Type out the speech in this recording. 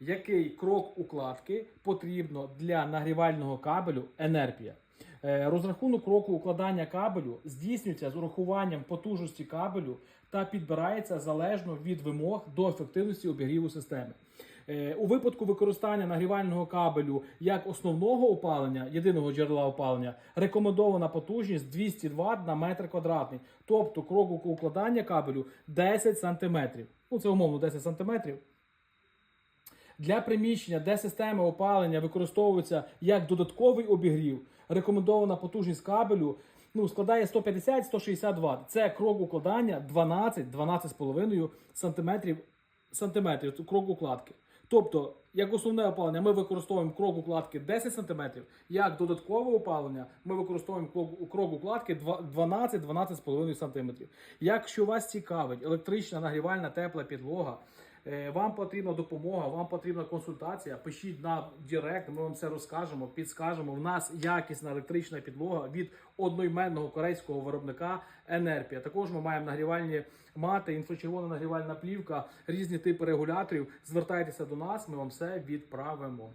який крок укладки потрібно для нагрівального кабелю Енерпія. Е, Розрахунок кроку укладання кабелю здійснюється з урахуванням потужності кабелю та підбирається залежно від вимог до ефективності обігріву системи. Е, У випадку використання нагрівального кабелю як основного опалення, єдиного джерела опалення, рекомендована потужність 200 Вт на метр квадратний, тобто крок укладання кабелю 10 см. Ну це умовно 10 см. Для приміщення, де системи опалення використовуються як додатковий обігрів, рекомендована потужність кабелю ну, складає 150-160 Вт. Це крок укладання 12-12,5 см, сантиметрів крок укладки. Тобто, як основне опалення, ми використовуємо крок укладки 10 см, як додаткове опалення ми використовуємо крок- укладки 12-12,5 см. Якщо вас цікавить електрична нагрівальна тепла підлога, вам потрібна допомога, вам потрібна консультація, пишіть на Директ, ми вам все розкажемо, підскажемо. В нас якісна електрична підлога від одноіменного корейського виробника Енерпія. Також ми маємо нагрівальні мати, інфрачервона нагрівальна плівка, різні типи регуляторів. Звертайтеся до нас, ми вам все відправимо.